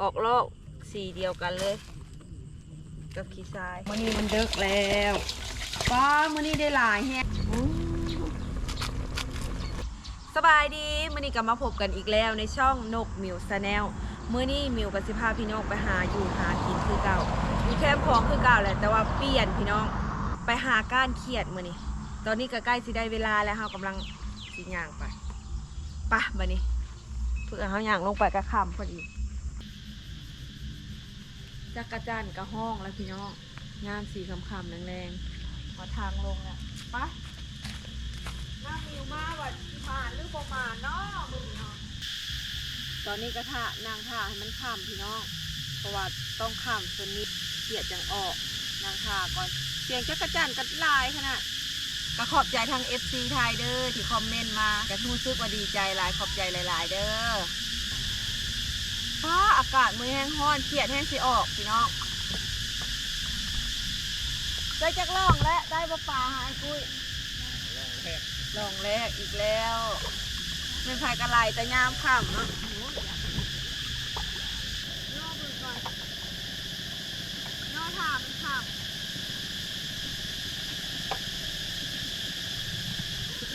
ออกลอกสีเดียวกันเลย กับขี้ทรายมื่อนี้มันเดึกแล้วป้ามื่อนี้ได้หลายแฮะสบายดีมื่อนี้ก็มาพบกันอีกแล้วในช่องนกมิวสแนลมื่อนี้มิวกับสิพาพี่น้องไปหาอยู่หากินคือเก่าอยู่แคมป์ของคือเก่าแหละแต่ว่าเปลี่ยนพี่น้องไปหาก้านเขียดมื่อนี้ตอนนี้ก็ใกล้สิได้เวลาแล้วเรากำลังสิย่างไปไปะบัดนี้เพื่อเขาย่างลงไปกระคำพอดี จักรจันทร์กระห้องแล้วพี่น้องงามสีคำคำๆแรงๆพอทางลงแล้วไปะน้ามิวมาว่าผ่านหรือประมาณเนาะมึงเนาะตอนนี้กระทะนางท่าให้มันค่ำพี่น้องเพราะว่าต้องค่ำจนนิดเกียดจังออกนางท่าก่อนเสียงจักรจันทร์กัดลายขนาดก็ขอบใจทาง FC ไทยเด้อที่คอมเมนต์มากระทู้ซึกว่าดีใจหลายขอบใจหลาย ๆ เด้อฟ้า อากาศมือแห้งห้อนเขียดแห้งสิออกพี่น้องได้จักล่องและได้ปลาปลาหายกุ้ยลองแรกอีกแล้วเป็นไผ่กระไรแต่ยามค่ำเนาะย่อมือก่อนย่อถามมันค่ำ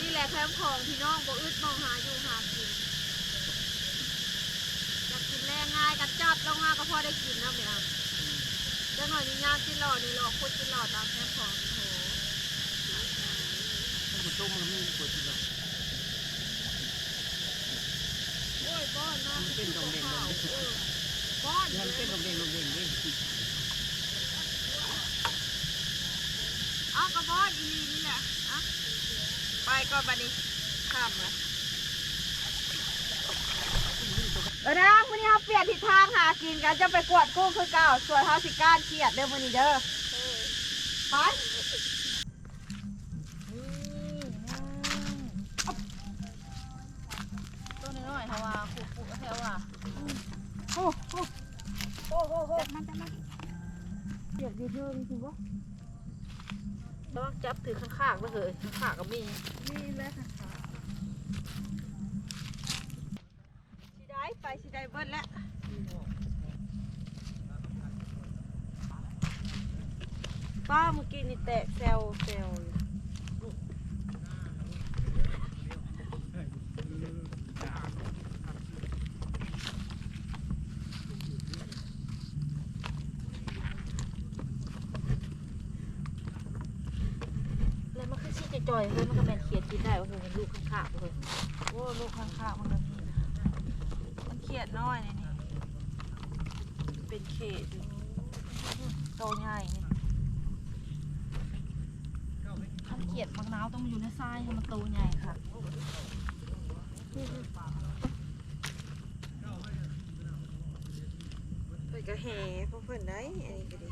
นี่แหละแคมป์ของพี่น้องบ่อึดมองหาอยู่หากิน อยากกินแร งง่ายกัดจัดลงมาก็พอได้กินนะเมียจะหน่อยนี่ยากกินหล่อนี่หล่อคุดกินหล่อตามแคมป์ของโอ้โหผู้ชมมันไม่กดที่เราโอ้ยบ้อนมากมันเป็นดองเด่งดองเด่งเออบ้อนมันเป็นดองเด่งดองเด่งนี่เอ้าวก็บ้อนอีลีนี่แหละอะไปก่อนบัดนี้ข้ามละ เออนะวันนี้เราเปลี่ยนทิศทางหากินกันจะไปกวดกุ้งคือเก่าส่วนเฮาสิก้านเครียดเด้อวันนี้เด้อไปตัวน้อยๆค่ะว่าผูกผูกแถวว่าโอ้โหโอ้โหโอ้มันจะมันเดี๋ยวเยอะๆจริงปะต้องจับถือข้างๆไปเถอะข้างๆก็มีมีแล้วค่ะ ได้ไปสิได้เบิดแล้วป้าเมื่อกี้นี่แตกแซวแซวอยู่แล้วมันคือชี้จ่อยๆเฮ้ยมันก็แมนเขียดกินได้ว่าคือมันลูกข้างๆเลยโอ้ลูกข้างๆมันก็มีนะมัน เขียดน้อยนี่นี่เป็นเขตอยู่โตใหญ่นี่ขันเขียดมักนาวต้องอยู่ในทรายให้มันโตใหญ่ค่ะเพิ่นก็แห่พวกเพิ่อนได้อันนี้ก็ดี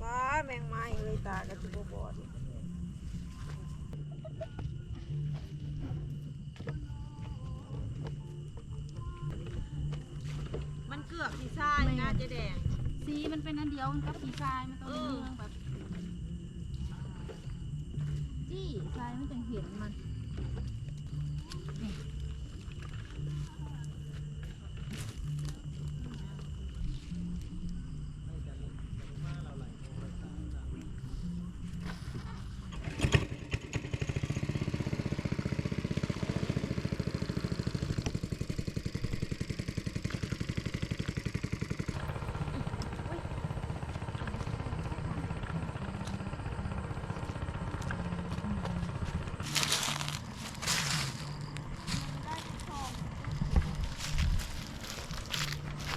ฟ้าแมงไม้เลยตาก็สิบ่บอด เกือบสิซ่ายนะเจ๊แดง สีมันเป็นอันเดียวมันกับสีทรายมันต้องเป็นเรื่องแบบจี้ทรายมันจังเห็นมันนี่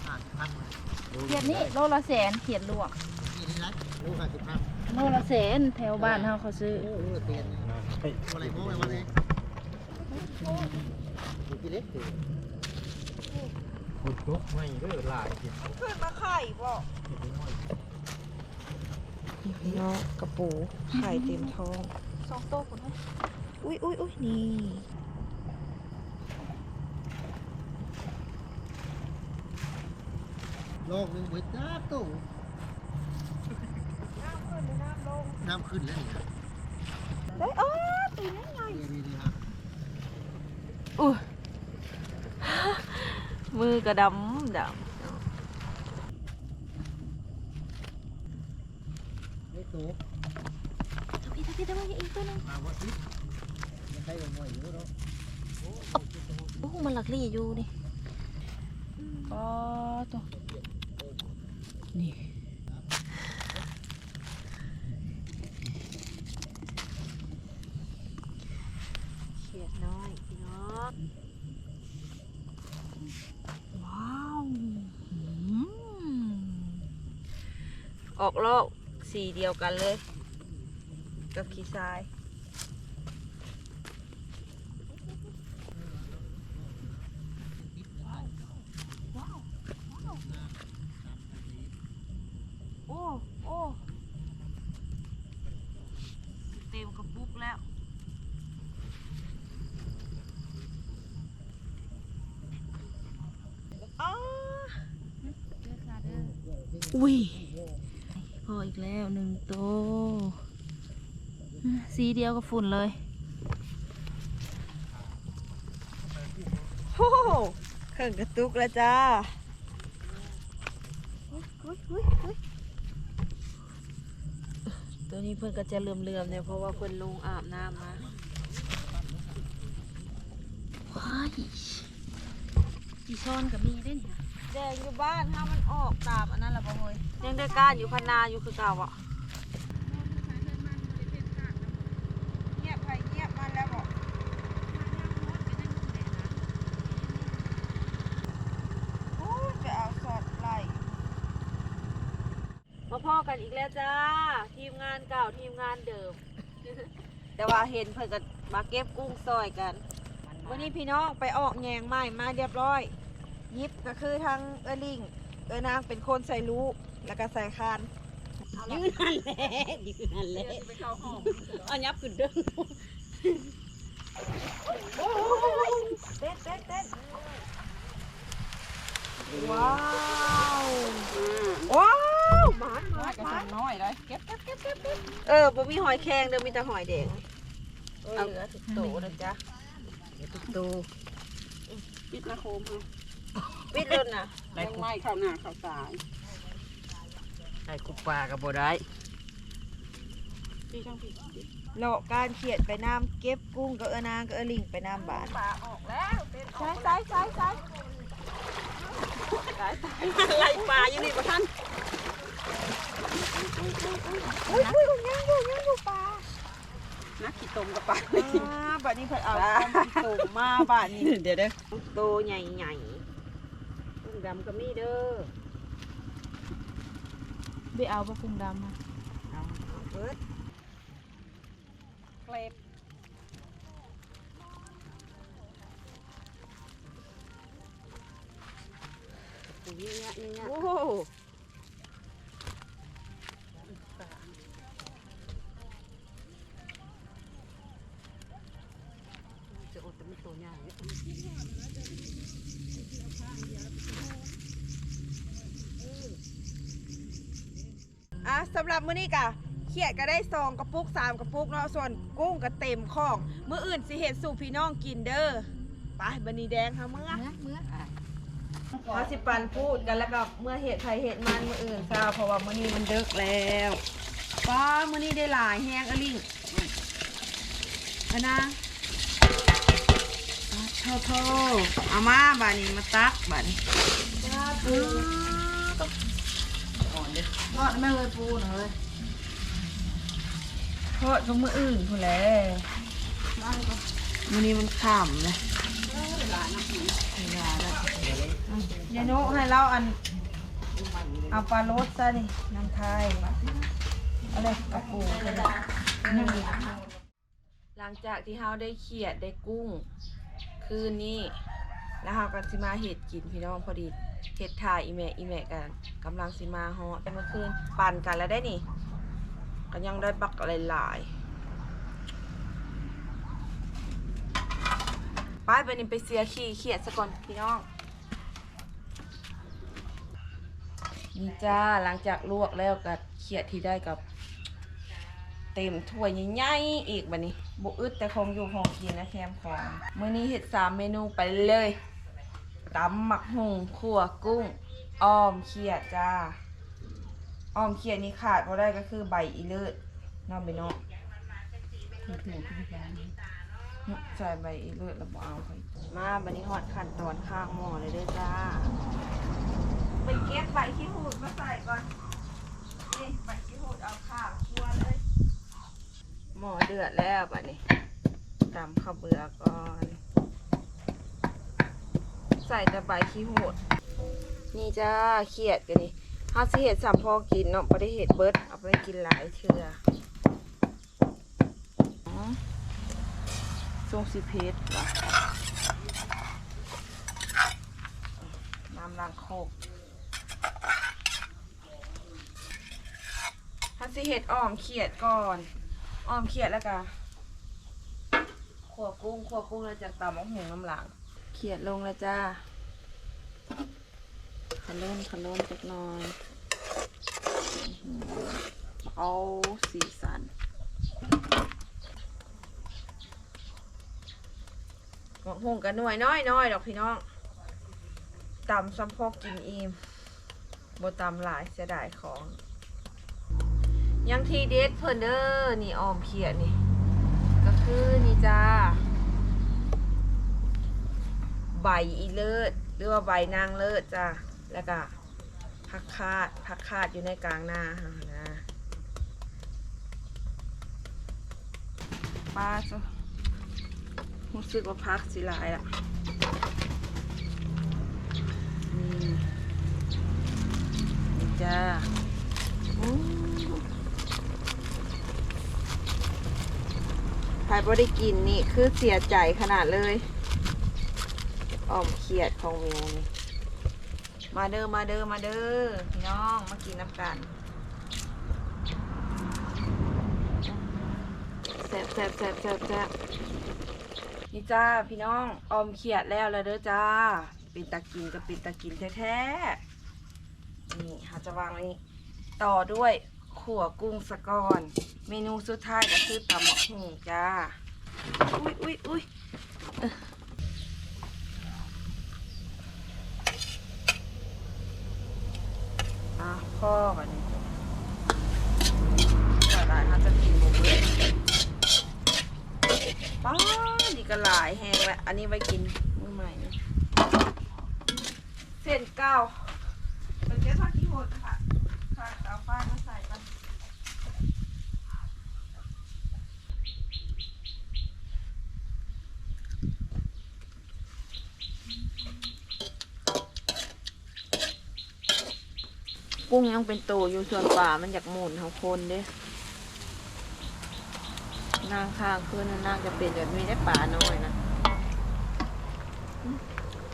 ห้าสิบพันเลย เขียด นี้โลละแสนเขียดลวกนี่นี่นะรู้ห้าสิบพันโลละแสนแถวบ้านเฮาเขาซื้อ โอ้โหเตียนอะไรโม้ไปวันนี้ดูกี่เล็กเลยขุดลุกไม่ด้วยลายกินขึ้นมาไข่บ่เนาะกระปูไข่เต็มท้องสองโต๊ะคนนั้นอุ้ยอุ้ยอุ้ยนี่ โลกหนึ่งเำโตน้ำขึ้น้ำลงน้ำขึ้นแล้วเนี่ยเฮ้ยเออตื่นได้ไงนี่นี่ฮะอู้มือกระดำดำไม่ตทำไมทำไมทำไมยังอีกตัวนึงมาวัดทิศไม่ใช่ว่าน่อยอยู่เนาะโอ้มันหลักลี่อยู่นี่ก็ตัว นี่เขียดน้อยพี่น้องว้าวอออกโลกสีเดียวกันเลย กับขี้ทราย โอ้ โอ้ เต็มกระปุกแล้วอ้า เลือกค่ะเด้อ อุ้ยพออีกแล้วหนึ่งตัวอะสีเดียวกับฝุ่นเลยโอ้โหเครื่องกระตุกแล้วจ้าอุ๊ยอุ๊ยอุ๊ยตัวนี้เพื่อนก็จะเลื่อมๆเนี่ยเพราะว่าเพื่อนลงอาบน้ำมาว้ายอีช้อนกับมีได้เนี่ย แดงอยู่บ้านถ้ามันออกตามอันนั้นแหละบ่เฮ้ยยังได้การอยู่พันนาอยู่คือเก่าอะเงียบไปเงียบมาแล้วบอกโอ้ยไปเอาสอดไหลมาพ่อกันอีกแล้วจ้า ทีมงานเก่าทีมงานเดิม แต่ว่าเห็นเพิ่นก็มาเก็บกุ้งซอยกัน วันนี้พี่น้องไปออกแยงไม้มาเรียบร้อย ยิบก็คือทั้งเออลิงเออนางเป็นคนใส่รู้แล้วก็ใส่คานยืนนั่นแหละยืนนั่นแหละเอายับขึ้นเด้อเต้นเต้นเต้นว้าวว้าวหมานหมานหมานน้อยเลยเก็บเก็บเก็บเก็บเก็บเออบ่มีหอยแครงเด้อมีแต่หอยแดงเอาเหลือทุกโตนะจ๊ะทุกโตปิดนะโคมเอา ปิดเดินน่ะแรงไม้เข้าหน้าเข้าสายได้คุปปลาก็บ่ได้พี่ช่างผิดเลาะการเขียดไปน้ำเก็บกุ้งกับเออนางกับเออลิงไปน้ำบานปลาออกแล้วเต้นใช่ใช่ใช่ใช่อะไรปลาอยู่นี่ประท่านอุ้ยอุ้ยยังอยู่ยังอยู่ปลานักขี่ตมกับปลาอ่าบัดนี้เพิ่นเอาต้มตุ่มมาบัดนี้เดี๋ยวเด้อโตใหญ่ใหญ่กุ้ง ดำก็มีเด้อไปเอาปลากุ้งดำมาเอาเปิดเคลปอย่างเงี้ยเนี่ยเนี่ยโอ้โห จะอดแต่ไม่ตัวใหญ่ อะสำห รับมื้อนี้กะเขียดก็ได้ซองกระปุกสามกระปุกเนาะส่วนกุ้งก็เต็มข้องมื้ออื่นสิเฮ็ดสู่พี่น้องกินเด้อไปบันนี้แดงค่ะเมื่อเมื่อเมื่อเขาสิปันพูดกันแล้วก็เมื่อเฮ็ดไผเฮ็ดมันมื้ออื่นซาเพราะว่ามื้อนี้มันดึกแล้วป้ามื้อนี้ได้หลายแฮงอะลิงอันนะอะโทโทเอามาบัดนี้มาตักบัดนี้อืมอ่อนเด้อ ทอดไม่เลยปูหน่อยเลยโทษก็มื้ออื่นพุ่นแหละมื้อนี้มันค่ำเลยยายนุให้เราอันเอาปลาโรสซะนี่น้ำไทยเอาเลยกระปูหลังจากที่เฮาได้เขียดได้กุ้ง คืนนี้แล้วเฮาก็สิมาเห็ดกินพี่น้องพอดี เห็ดถ่ายอีแม่อีแม่กันกำลังสิมาฮอตเมื่อคืนปั่นกันแล้วได้นี่ก็ยังได้บักอะไรหลายๆไปไปนี่ไปเสียขี้เขียดซะก่อนพี่น้องนี่จ้าหลังจากลวกแล้วก็เขียดที่ได้กับ เต็มถ้วยใหญ่ๆอีกบัดนี้บุอึดแต่คงอยู่คงกินนะแคมของเมื้อนี้เห็ดสามเมนูไปเลย ตำหมักหุงขั่วกุ้งอ้อมเขียดจ้าอ้อมเขียดนี่ขาดบ่ได้ก็คือใบอีเลิศเน้องไปเนาะใส่ใบอีเลือดแล้วบ่เอาไปมาบันนี้หอดขั้นตอนข้างหม้อเลยเด้อจ้าไปเก็บใบขี้หูดมาใส่ก่อนนี่ใบขี้หูดเอาข้าวคั่วเลยหม้อเดือดแล้วบัดนี้ตำข้าวเบื่อก่อน ใส่แต่ใบขี้หูดนี่จ้าเขียดกันนี่ถ้าสิเห็ดสามพอกินเนาะบ่ได้เห็ดเบิดเอาไปกินหลายเทื่ออ๋อทรงสิเพชรว่ะน้ำล้างโคกถ้าสิเห็ดอ้อมเขียดก่อนอ้อมเขียดแล้วก็ขัวกุ้งขัวกุ้งแล้วจากตำมะหงน้ำหลัง เขียดลงแล้วจ้าขลุ่นขลุ่นจักหน่อยอื้อหือเอาสีสันหมกหงกันหน่วยน้อยน้อยดอกพี่น้องตำซ้ำพอกกินอิ่มบตำหลายเสียดายของ ยังทีเด็ดเพิ่นเด้อนี่ออมเขียดนี่ ก็คือนี่จ้า ใบอีเลิศหรือว่าใบนางเลิศจ้าแล้วก็ผักคาดผักคาดอยู่ในกลางหน้าค่ะนะป้าจ้ะรู้สึกว่าพักสิลายละนี่นี่จ้าใครบ่ได้กินนี่คือเสียใจขนาดเลย อ้อมเขียดของเมียนี่มาเด้อมาเด้อมาเด้อพี่น้องมากินน้ำกันแซ่บแซ่บแซ่บแซ่บแซ่บนี่จ้าพี่น้องออมเขียดแล้วแล้วเด้อจ้าปิดตากินกับปิดตากินแท้ๆนี่หาจะวางไว้นี่ต่อด้วยขั่วกุ้งสะกอน เมนูสุดท้ายก็คือตำหมกหูจ้าอุ้ยอุ้ยอุ้ย อะพ่อวันนี้ก็ได้น่าจะกินบุเลยป้านี่ก็หลายแห้งแล้วอันนี้ไว้กินมือใหม่นะเส้นเก้าเป็นแค่ทอดที่โหดค่ะค่ะเอาฟ้ามาใส่กัน กุ้งยังเป็นโตอยู่ส่วนป่ามันอยากหมุนของคนเด้นางข้างคืนนั้นนางจะเป็นแบบนี้ได้ป่าน้อยนะ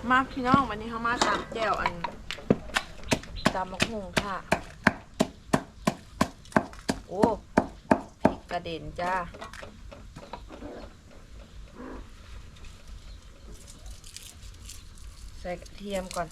มาพี่น้องวันนี้เขามาตามแจ่วอันตำมะฮุงค่ะ โอ้พริกกระเด็นจ้าใส่กระเทียมก่อน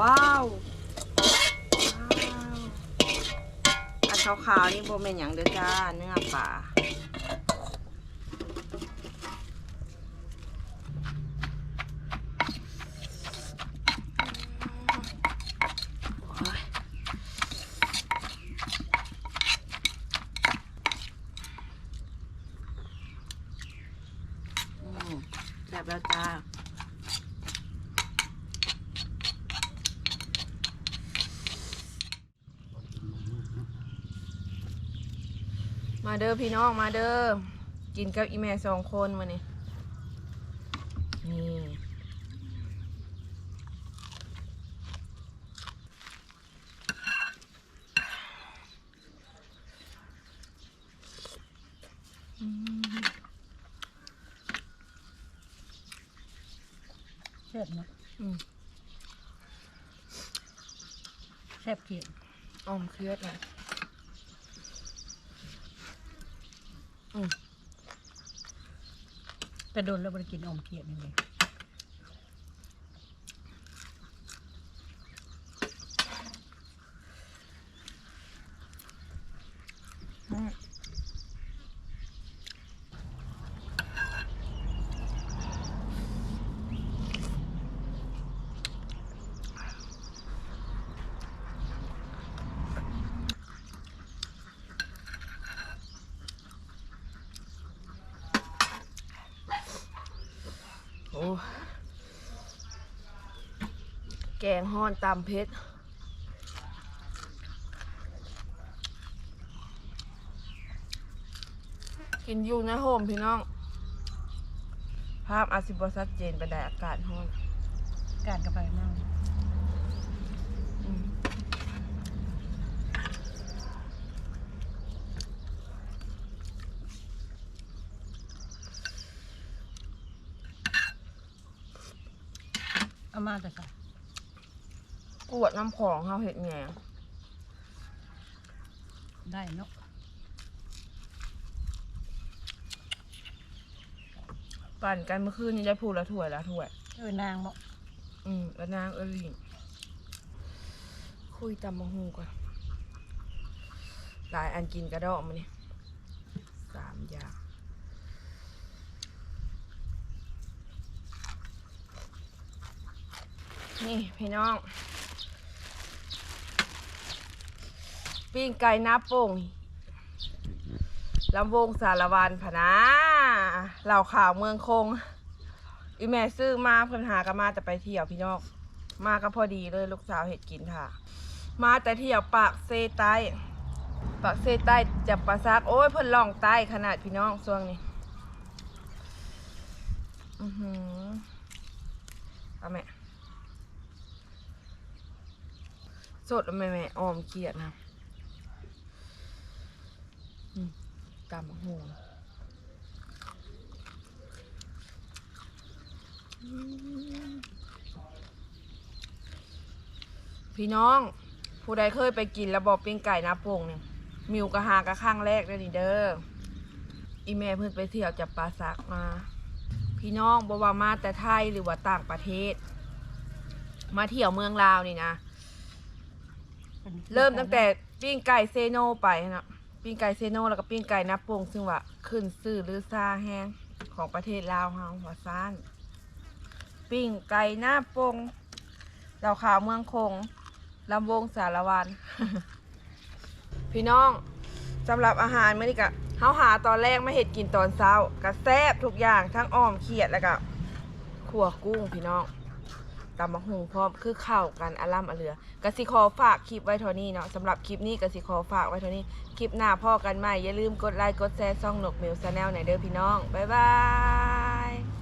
ว้าว ว้าว อัน ขาวๆนี่โบเมนอย่างเด้อจ้า เนื้อปลาแซ่บแล้วจ้า มาเด้อพี่น้องมาเด้อกินกับอีแม่สองคนมานี่นี่แซ่บเนาะอืมแซ่บเกียนออมเครียดเล แต่โดนแล้วมันกินอมเขียดนี่เลย โอ้ แกงฮ้อนตำเพชรกินอยู่ในโฮมพี่น้อง ภาพอาจสิบชัดเจนไปได้อากาศฮ้อนการกาแฟนั่งอืมเอามาแต่ค่ะ กวดน้ำของเขาเห็ดแหงได้เนาะปั่นกันเมื่อคืนนี้ได้พูดละถ้วยละถ้วย เออนางบ่อืมแล้วนางเอลิงคุยตำมังหูก่อนหลายอันกินกระดอกมาเนี่ยสามอย่างนี่พี่น้อง ปิ้งไก่น้าโป่งลำวงสารวันพะนะเหล่าข่าวเมืองคง อีแม่ซื้อมาเพิ่นหากันมาจะไปเที่ยวพี่น้องมาก็พอดีเลยลูกสาวเห็ดกินค่ะ มาแต่เที่ยวปากเซใต้ปากเซใต้จับปลาซักโอ้ยเพิ่นล่องใต้ขนาดพี่น้องช่วงนี้อือหือเอาแม่สดแล้วแม่แม่ออมเกียดนะอืม ตามหัวพี่น้อง ผู้ใดเคยไปกินระบอบปิ้งไก่นาโป่งเนี่ยมิวกะหากะข้างแรกเลยนี่เด้ออีแม่เพิ่นไปเที่ยวจับปลาซักมา พี่น้องบ่ว่ามาแต่ไทยหรือว่าต่างประเทศ มาเที่ยวเมืองลาวนี่นะ เริ่มตั้งแต่ปิ้งไก่เซโนไปนะ ปิ้งไก่เซโนแล้วก็ปิ้งไก่นับปงซึ่งว่าขึ้นซื่อหรือซาแห้งของประเทศลาวเฮาหัวซ่านปิ้งไก่หน้าปงดาวขาวเมืองคงลำวงสารวันพี่น้องสำหรับอาหารมื้อนี้ก็เฮาหาตอนแรกไม่เห็ดกินตอนเช้าก็แซ่บทุกอย่างทั้งอ้อมเขียดแล้วก็ขั่วกุ้งพี่น้อง ตำมะฮุงพร้อมคือเข้ากันอล่ำอเลือกสิคอฝากคลิปไว้เท่านี้เนาะสำหรับคลิปนี้กสิคอฝากไว้เท่านี้ คลิปหน้าพ่อกันใหม่อย่าลืมกดไลค์กดแชร์ช่องหนกมิวชาแนลหน่อยเด้อพี่น้อง บ๊ายบาย